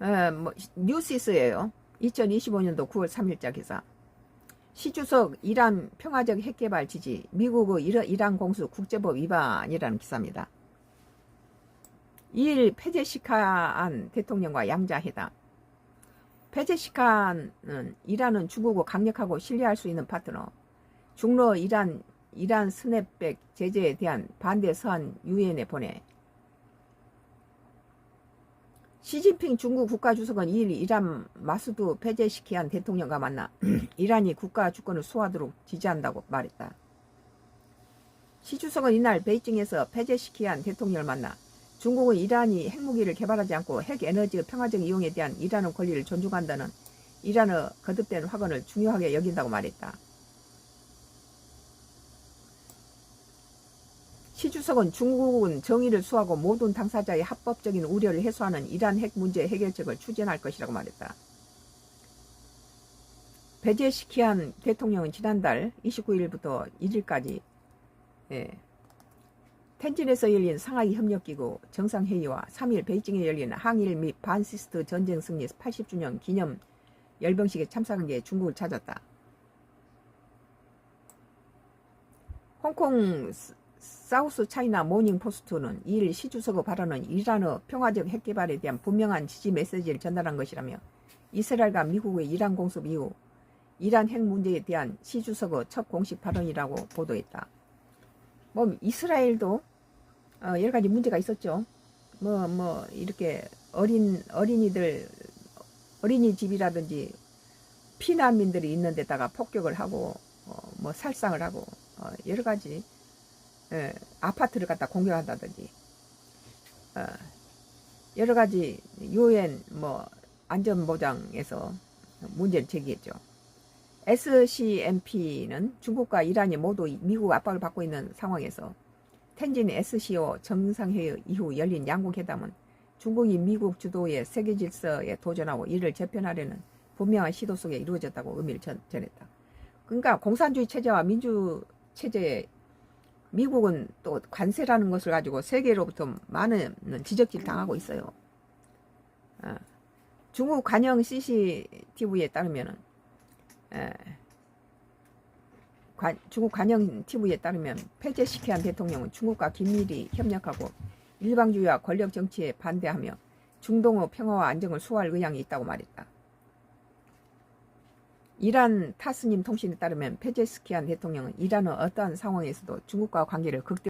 에, 뭐, 뉴시스예요. 2025년도 9월 3일자 기사. 시주석 이란 평화적 핵개발 지지 미국의 이란 공수 국제법 위반이라는 기사입니다. 2일 페제시칸 대통령과 양자회담. 페제시칸은 이란은 중국을 강력하고 신뢰할 수 있는 파트너. 중로 이란 이란 스냅백 제재에 대한 반대 서한 유엔에 보내. 시진핑 중국 국가주석은 2일 이란 마수드 페제시키안 대통령과 만나 이란이 국가 주권을 수호하도록 지지한다고 말했다. 시 주석은 이날 베이징에서 페제시키안 대통령을 만나 중국은 이란이 핵무기를 개발하지 않고 핵에너지의 평화적 이용에 대한 이란의 권리를 존중한다는 이란의 거듭된 확언을 중요하게 여긴다고 말했다. 시 주석은 중국은 정의를 수하고 모든 당사자의 합법적인 우려를 해소하는 이란 핵 문제 해결책을 추진할 것이라고 말했다. 베제시키안 대통령은 지난달 29일부터 1일까지 예, 텐진에서 열린 상하이 협력기구 정상회의와 3일 베이징에 열린 항일 및 반시스트 전쟁 승리 80주년 기념 열병식에 참석한 게 중국을 찾았다. 홍콩 스- 사우스 차이나 모닝 포스트는 2일 시 주석의 발언은 이란의 평화적 핵 개발에 대한 분명한 지지 메시지를 전달한 것이라며 이스라엘과 미국의 이란 공습 이후 이란 핵 문제에 대한 시 주석의 첫 공식 발언이라고 보도했다. 뭐 이스라엘도 어, 여러 가지 문제가 있었죠. 뭐뭐 이렇게 어린 어린이들 어린이집이라든지 피난민들이 있는 데다가 폭격을 하고 어, 뭐 살상을 하고 어, 여러 가지 예, 아파트를 갖다 공격한다든지 어, 여러 가지 유엔 뭐 안전보장에서 문제를 제기했죠. SCMP는 중국과 이란이 모두 미국 압박을 받고 있는 상황에서 텐진 SCO 정상회의 이후 열린 양국 회담은 중국이 미국 주도의 세계 질서에 도전하고 이를 재편하려는 분명한 시도 속에 이루어졌다고 의미를 전, 전했다. 그러니까 공산주의 체제와 민주 체제에 미국은 또 관세라는 것을 가지고 세계로부터 많은 지적질 당하고 있어요. 어, 중국 관영 CCTV에 따르면은 에, 관- 중국 관영 TV에 따르면 페제시키안 대통령은 중국과 긴밀히 협력하고 일방주의와 권력 정치에 반대하며 중동의 평화와 안정을 수호할 의향이 있다고 말했다. 이란 타스님 통신에 따르면 페제스키안 대통령은 이란은 어떠한 상황에서도 중국과 관계를 극대